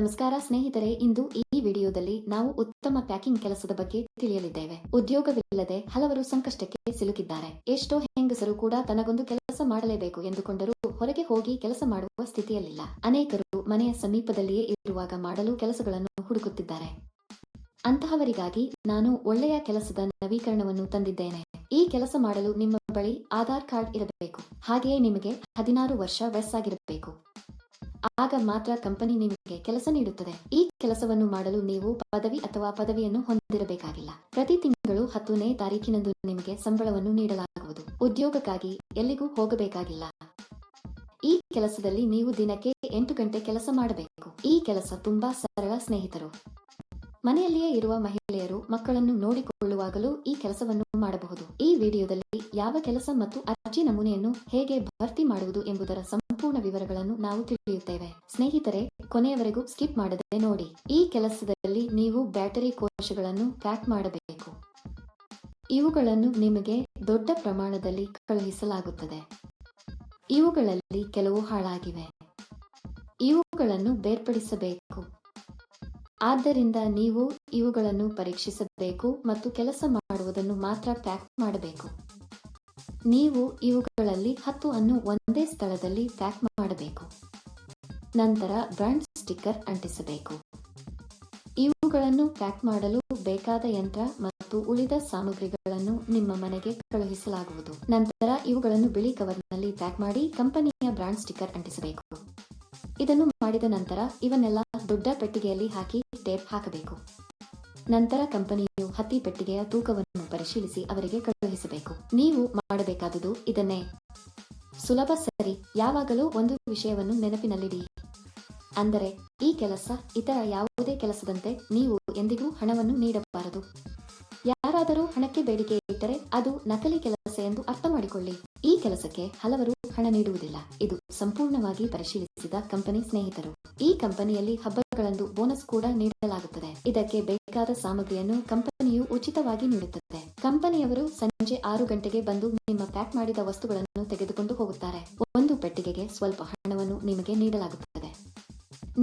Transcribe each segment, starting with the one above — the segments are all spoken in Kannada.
ನಮಸ್ಕಾರ ಸ್ನೇಹಿತರೆ, ಇಂದು ಈ ವಿಡಿಯೋದಲ್ಲಿ ನಾವು ಉತ್ತಮ ಪ್ಯಾಕಿಂಗ್ ಕೆಲಸದ ಬಗ್ಗೆ ತಿಳಿಯಲಿದ್ದೇವೆ. ಉದ್ಯೋಗವಿಲ್ಲದೆ ಹಲವರು ಸಂಕಷ್ಟಕ್ಕೆ ಸಿಲುಕಿದ್ದಾರೆ. ಎಷ್ಟೋ ಹೆಂಗಸರು ಕೂಡ ತನಗೊಂದು ಕೆಲಸ ಮಾಡಲೇಬೇಕು ಎಂದುಕೊಂಡರೂ ಹೊರಗೆ ಹೋಗಿ ಕೆಲಸ ಮಾಡುವ ಸ್ಥಿತಿಯಲ್ಲಿಲ್ಲ. ಅನೇಕರು ಮನೆಯ ಸಮೀಪದಲ್ಲಿಯೇ ಇರುವಾಗ ಮಾಡಲು ಕೆಲಸಗಳನ್ನು ಹುಡುಕುತ್ತಿದ್ದಾರೆ. ಅಂತಹವರಿಗಾಗಿ ನಾನು ಒಳ್ಳೆಯ ಕೆಲಸದ ನವೀಕರಣವನ್ನು ತಂದಿದ್ದೇನೆ. ಈ ಕೆಲಸ ಮಾಡಲು ನಿಮ್ಮ ಬಳಿ ಆಧಾರ್ ಕಾರ್ಡ್ ಇರಬೇಕು. ಹಾಗೆಯೇ ನಿಮಗೆ ಹದಿನಾರು ವರ್ಷ ವಯಸ್ಸಾಗಿರಬೇಕು. ಆಗ ಮಾತ್ರ ಕಂಪನಿ ನಿಮಗೆ ಕೆಲಸ ನೀಡುತ್ತದೆ. ಈ ಕೆಲಸವನ್ನು ಮಾಡಲು ನೀವು ಪದವಿ ಅಥವಾ ಪದವಿಯನ್ನು ಹೊಂದಿರಬೇಕಾಗಿಲ್ಲ. ಪ್ರತಿ ತಿಂಗಳು ಹತ್ತನೇ ತಾರೀಕಿನಂದು ನಿಮಗೆ ಸಂಬಳವನ್ನು ನೀಡಲಾಗುವುದು. ಉದ್ಯೋಗಕ್ಕಾಗಿ ಎಲ್ಲಿಗೂ ಹೋಗಬೇಕಾಗಿಲ್ಲ. ಈ ಕೆಲಸದಲ್ಲಿ ನೀವು ದಿನಕ್ಕೆ ಎಂಟು ಗಂಟೆ ಕೆಲಸ ಮಾಡಬೇಕು. ಈ ಕೆಲಸ ತುಂಬಾ ಸರಳ ಸ್ನೇಹಿತರು. ಮನೆಯಲ್ಲಿಯೇ ಇರುವ ಮಹಿಳೆಯರು ಮಕ್ಕಳನ್ನು ನೋಡಿಕೊಳ್ಳುವಾಗಲೂ ಈ ಕೆಲಸವನ್ನು ಮಾಡಬಹುದು. ಈ ವಿಡಿಯೋದಲ್ಲಿ ಯಾವ ಕೆಲಸ ಮತ್ತು ಅರ್ಜಿ ನಮೂನೆಯನ್ನು ಹೇಗೆ ಭರ್ತಿ ಮಾಡುವುದು ಎಂಬುದರ ಸಂಪೂರ್ಣ ವಿವರಗಳನ್ನು ನಾವು ತಿಳಿಯುತ್ತೇವೆ. ಸ್ನೇಹಿತರೆ, ಕೊನೆಯವರೆಗೂ ಸ್ಕಿಪ್ ಮಾಡದೆ ನೋಡಿ. ಈ ಕೆಲಸದಲ್ಲಿ ನೀವು ಬ್ಯಾಟರಿ ಕೋಶಗಳನ್ನು ಪ್ಯಾಕ್ ಮಾಡಬೇಕು. ಇವುಗಳನ್ನು ನಿಮಗೆ ದೊಡ್ಡ ಪ್ರಮಾಣದಲ್ಲಿ ಕಳುಹಿಸಲಾಗುತ್ತದೆ. ಇವುಗಳಲ್ಲಿ ಕೆಲವು ಹಾಳಾಗಿವೆ. ಇವುಗಳನ್ನು ಬೇರ್ಪಡಿಸಬೇಕು. ಆದ್ದರಿಂದ ನೀವು ಇವುಗಳನ್ನು ಪರೀಕ್ಷಿಸಬೇಕು ಮತ್ತು ಕೆಲಸ ಮಾಡುವುದನ್ನು ಮಾತ್ರ ಪ್ಯಾಕ್ ಮಾಡಬೇಕು. ನೀವು ಇವುಗಳಲ್ಲಿ ಹತ್ತು ಅನ್ನು ಒಂದೇ ಸ್ಥಳದಲ್ಲಿ ಪ್ಯಾಕ್ ಮಾಡಬೇಕು. ನಂತರ ಬ್ರಾಂಡ್ ಸ್ಟಿಕ್ಕರ್ ಅಂಟಿಸಬೇಕು. ಇವುಗಳನ್ನು ಪ್ಯಾಕ್ ಮಾಡಲು ಬೇಕಾದ ಯಂತ್ರ ಮತ್ತು ಉಳಿದ ಸಾಮಗ್ರಿಗಳನ್ನು ನಿಮ್ಮ ಮನೆಗೆ ಕಳುಹಿಸಲಾಗುವುದು. ನಂತರ ಇವುಗಳನ್ನು ಬಿಳಿ ಕವರ್ನಲ್ಲಿ ಪ್ಯಾಕ್ ಮಾಡಿ ಕಂಪನಿಯ ಬ್ರಾಂಡ್ ಸ್ಟಿಕ್ಕರ್ ಅಂಟಿಸಬೇಕು. ಇದನ್ನು ಮಾಡಿದ ನಂತರ ಇವನ್ನೆಲ್ಲ ದೊಡ್ಡ ಪೆಟ್ಟಿಗೆಯಲ್ಲಿ ಹಾಕಿ ಟೇಪ್ ಹಾಕಬೇಕು. ನಂತರ ಕಂಪನಿಯು ಹತ್ತಿ ಪೆಟ್ಟಿಗೆಯ ತೂಕವನ್ನು ಪರಿಶೀಲಿಸಿ ಅವರಿಗೆ ಕಳುಹಿಸಬೇಕು. ನೀವು ಮಾಡಬೇಕಾದುದು ಇದನ್ನೇ. ಸುಲಭ ಸರಿ. ಯಾವಾಗಲೂ ಒಂದು ವಿಷಯವನ್ನು ನೆನಪಿನಲ್ಲಿಡಿ. ಅಂದರೆ, ಈ ಕೆಲಸ ಇತರ ಯಾವುದೇ ಕೆಲಸದಂತೆ ನೀವು ಎಂದಿಗೂ ಹಣವನ್ನು ನೀಡಬಾರದು. ಯಾರಾದರೂ ಹಣಕ್ಕೆ ಬೇಡಿಕೆ ಇಟ್ಟರೆ ಅದು ನಕಲಿ ಕೆಲಸ ಎಂದು ಅರ್ಥ ಮಾಡಿಕೊಳ್ಳಿ ಈ ಕೆಲಸಕ್ಕೆ ಹಲವರು ಹಣ ನೀಡುವುದಿಲ್ಲ. ಇದು ಸಂಪೂರ್ಣವಾಗಿ ಪರಿಶೀಲಿಸಿದ ಕಂಪನಿ ಸ್ನೇಹಿತರು. ಈ ಕಂಪನಿಯಲ್ಲಿ ಹಬ್ಬಗಳಂದು ಬೋನಸ್ ಕೂಡ ನೀಡಲಾಗುತ್ತದೆ. ಇದಕ್ಕೆ ಬೇಕಾದ ಸಾಮಗ್ರಿಯನ್ನು ಕಂಪನಿಯು ಉಚಿತವಾಗಿ ನೀಡುತ್ತದೆ. ಕಂಪನಿಯವರು ಸಂಜೆ ಆರು ಗಂಟೆಗೆ ಬಂದು ನಿಮ್ಮ ಪ್ಯಾಕ್ ಮಾಡಿದ ವಸ್ತುಗಳನ್ನು ತೆಗೆದುಕೊಂಡು ಹೋಗುತ್ತಾರೆ. ಒಂದು ಪೆಟ್ಟಿಗೆಗೆ ಸ್ವಲ್ಪ ಹಣವನ್ನು ನಿಮಗೆ ನೀಡಲಾಗುತ್ತದೆ.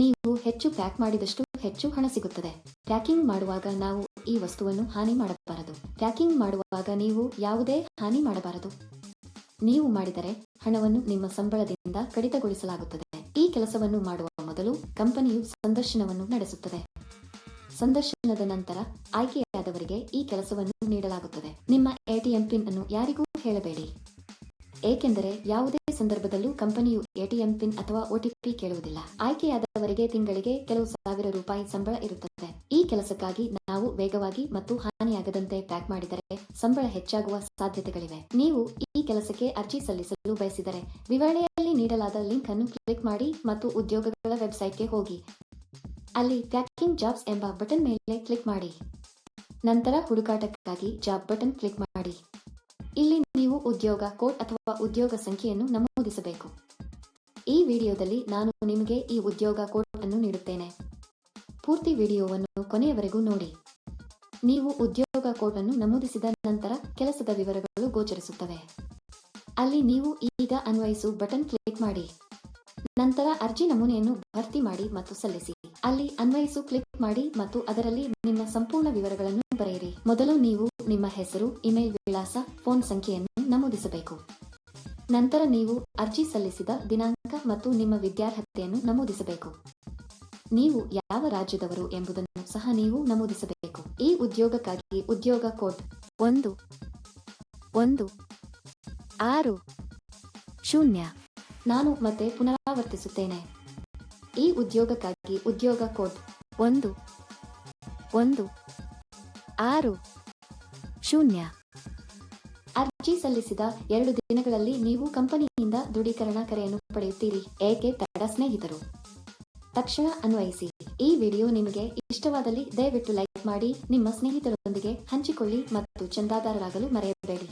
ನೀವು ಹೆಚ್ಚು ಪ್ಯಾಕ್ ಮಾಡಿದಷ್ಟು ಹೆಚ್ಚು ಹಣ ಸಿಗುತ್ತದೆ. ಪ್ಯಾಕಿಂಗ್ ಮಾಡುವಾಗ ನಾವು ಈ ವಸ್ತುವನ್ನು ಹಾನಿ ಮಾಡಬಾರದು. ಪ್ಯಾಕಿಂಗ್ ಮಾಡುವಾಗ ನೀವು ಯಾವುದೇ ಹಾನಿ ಮಾಡಬಾರದು. ನೀವು ಮಾಡಿದರೆ ಹಣವನ್ನು ನಿಮ್ಮ ಸಂಬಳದಿಂದ ಕಡಿತಗೊಳಿಸಲಾಗುತ್ತದೆ. ಈ ಕೆಲಸವನ್ನು ಮಾಡುವ ಮೊದಲು ಕಂಪನಿಯು ಸಂದರ್ಶನವನ್ನು ನಡೆಸುತ್ತದೆ. ಸಂದರ್ಶನದ ನಂತರ ಆಯ್ಕೆಯಾದವರಿಗೆ ಈ ಕೆಲಸವನ್ನು ನೀಡಲಾಗುತ್ತದೆ. ನಿಮ್ಮ ಎಟಿಎಂ ಪಿನ್ ಅನ್ನು ಯಾರಿಗೂ ಹೇಳಬೇಡಿ. ಏಕೆಂದರೆ ಯಾವುದೇ ಸಂದರ್ಭದಲ್ಲೂ ಕಂಪನಿಯು ಎಟಿಎಂ ಪಿನ್ ಅಥವಾ ಒಟಿಪಿ ಕೇಳುವುದಿಲ್ಲ. ಆಯ್ಕೆಯಾದವರಿಗೆ ತಿಂಗಳಿಗೆ ಕೆಲವು ಸಾವಿರ ರೂಪಾಯಿ ಸಂಬಳ ಇರುತ್ತದೆ. ಈ ಕೆಲಸಕ್ಕಾಗಿ ನಾವು ವೇಗವಾಗಿ ಮತ್ತು ಹಾನಿಯಾಗದಂತೆ ಪ್ಯಾಕ್ ಮಾಡಿದರೆ ಸಂಬಳ ಹೆಚ್ಚಾಗುವ ಸಾಧ್ಯತೆಗಳಿವೆ. ನೀವು ಈ ಕೆಲಸಕ್ಕೆ ಅರ್ಜಿ ಸಲ್ಲಿಸಲು ಬಯಸಿದರೆ ವಿವರಣೆಯಲ್ಲಿ ನೀಡಲಾದ ಲಿಂಕ್ ಅನ್ನು ಕ್ಲಿಕ್ ಮಾಡಿ ಮತ್ತು ಉದ್ಯೋಗಗಳ ವೆಬ್ಸೈಟ್ಗೆ ಹೋಗಿ. ಅಲ್ಲಿ ಪ್ಯಾಕಿಂಗ್ ಜಾಬ್ಸ್ ಎಂಬ ಬಟನ್ ಮೇಲೆ ಕ್ಲಿಕ್ ಮಾಡಿ. ನಂತರ ಹುಡುಕಾಟಕ್ಕಾಗಿ ಜಾಬ್ ಬಟನ್ ಕ್ಲಿಕ್ ಮಾಡಿ. ಇಲ್ಲಿ ನೀವು ಉದ್ಯೋಗ ಕೋಡ್ ಅಥವಾ ಉದ್ಯೋಗ ಸಂಖ್ಯೆಯನ್ನು ನಮೂದಿಸಬೇಕು. ಈ ವಿಡಿಯೋದಲ್ಲಿ ನಾನು ನಿಮಗೆ ಈ ಉದ್ಯೋಗ ಕೋಡ್ ಅನ್ನು ನೀಡುತ್ತೇನೆ. ಪೂರ್ತಿ ವಿಡಿಯೋವನ್ನು ಕೊನೆಯವರೆಗೂ ನೋಡಿ. ನೀವು ಉದ್ಯೋಗ ಕೋಡ್ ಅನ್ನು ನಮೂದಿಸಿದ ನಂತರ ಕೆಲಸದ ವಿವರಗಳು ಗೋಚರಿಸುತ್ತವೆ. ಅಲ್ಲಿ ನೀವು ಈಗ ಅನ್ವಯಿಸು ಬಟನ್ ಕ್ಲಿಕ್ ಮಾಡಿ. ನಂತರ ಅರ್ಜಿ ನಮೂನೆಯನ್ನು ಭರ್ತಿ ಮಾಡಿ ಮತ್ತು ಸಲ್ಲಿಸಿ. ಅಲ್ಲಿ ಅನ್ವಯಿಸು ಕ್ಲಿಕ್ ಮಾಡಿ ಮತ್ತು ಅದರಲ್ಲಿ ನಿಮ್ಮ ಸಂಪೂರ್ಣ ವಿವರಗಳನ್ನು ಬರೆಯಿರಿ. ಮೊದಲು ನೀವು ನಿಮ್ಮ ಹೆಸರು, ಇಮೇಲ್ ವಿಳಾಸ, ಫೋನ್ ಸಂಖ್ಯೆಯನ್ನು ನಮೂದಿಸಬೇಕು. ನಂತರ ನೀವು ಅರ್ಜಿ ಸಲ್ಲಿಸಿದ ದಿನಾಂಕ ಮತ್ತು ನಿಮ್ಮ ವಿದ್ಯಾರ್ಹತೆಯನ್ನು ನಮೂದಿಸಬೇಕು. ನೀವು ಯಾವ ರಾಜ್ಯದವರು ಎಂಬುದನ್ನು ಸಹ ನೀವು ನಮೂದಿಸಬೇಕು. ಈ ಉದ್ಯೋಗಕ್ಕಾಗಿ ಉದ್ಯೋಗ ಕೋಡ್ ಒಂದು ಒಂದು ಆರು. ಶೂನ್ಯ. ನಾನು ಮತ್ತೆ ಪುನರಾವರ್ತಿಸುತ್ತೇನೆ. ಈ ಉದ್ಯೋಗಕ್ಕಾಗಿ ಉದ್ಯೋಗ ಕೋಡ್ ಒಂದು. ಒಂದು. ಆರು. ಶೂನ್ಯ. ಅರ್ಜಿ ಸಲ್ಲಿಸಿದ ಎರಡು ದಿನಗಳಲ್ಲಿ ನೀವು ಕಂಪನಿಯಿಂದ ದೃಢೀಕರಣ ಕರೆಯನ್ನು ಪಡೆಯುತ್ತೀರಿ, ಏಕೆ ತಡ ಸ್ನೇಹಿತರು? ತಕ್ಷಣ ಅನ್ವಯಿಸಿ. ಈ ವಿಡಿಯೋ ನಿಮಗೆ ಇಷ್ಟವಾದಲ್ಲಿ ದಯವಿಟ್ಟು ಲೈಕ್ ಮಾಡಿ, ನಿಮ್ಮ ಸ್ನೇಹಿತರೊಂದಿಗೆ ಹಂಚಿಕೊಳ್ಳಿ ಮತ್ತು ಚಂದಾದಾರರಾಗಲು ಮರೆಯಬೇಡಿ.